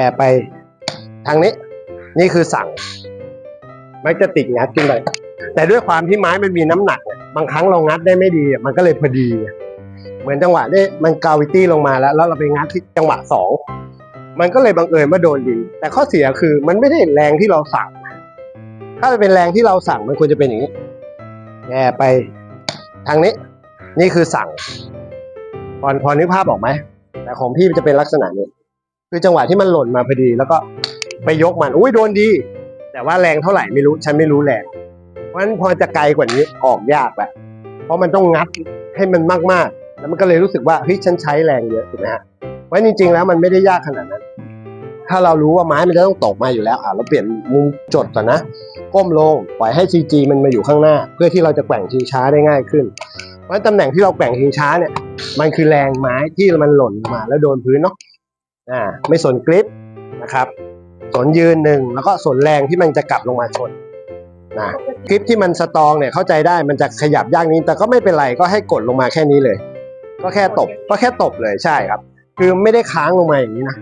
แอบไปทางนี้ นี่คือสั่ง มักจะติดงัดขึ้นไปแต่ด้วยความที่ไม้มันมีน้ำหนัก บางครั้งเรางัดได้ไม่ดี มันก็เลยพอดี เหมือนจังหวะที่มันกาวิตี้ลงมาแล้ว แล้วเราไปงัดที่จังหวะสองมันก็เลยบังเอิญว่าโดนดิน แต่ข้อเสียคือมันไม่ได้แรงที่เราสั่ง ถ้าเป็นแรงที่เราสั่งมันควรจะเป็นอย่างนี้แอบไปทางนี้ นี่คือสั่งพอพอนึกภาพออกไหมแต่ของพี่มันจะเป็นลักษณะนี้ คือจังหวะที่มันหล่นมาพอดี แล้วก็ไปยกมันอุ้ยโดนดี แต่ว่าแรงเท่าไหร่ไม่รู้ฉันไม่รู้แรงเพราะฉะนั้นพอจะไกลกว่านี้ออกยากแหละเพราะมันต้องงัดให้มันมากๆ แล้วมันก็เลยรู้สึกว่าเฮ้ยฉันใช้แรงเยอะถูกไหมฮะเพราะจริง ๆ แล้วมันไม่ได้ยากขนาดนั้น ถ้าเรารู้ว่าไม้มันจะต้องตกมาอยู่แล้วอะเราเปลี่ยนมุมจดก่อนนะก้มลงปล่อยให้ CG มันมาอยู่ข้างหน้า เพื่อที่เราจะแกว่งชิงช้าได้ง่ายขึ้น เพราะตำแหน่งที่เราแกว่งชิงช้าเนี่ย มันคือแรงไม้ที่มันหล่นมาแล้วโดนพื้นเนาะ อ่าไม่สนกริปนะครับ สนยืนหนึ่งแล้วก็สนแรงที่มันจะกลับลงมาชนนะกริปที่มันสตองเนี่ยเข้าใจได้มันจะขยับยากนี้แต่ก็ไม่เป็นไรก็ให้กดลงมาแค่นี้เลย ก็แค่ตบก็แค่ตบเลยใช่ครับ คือไม่ได้ค้างลงมาอย่างนี้นะ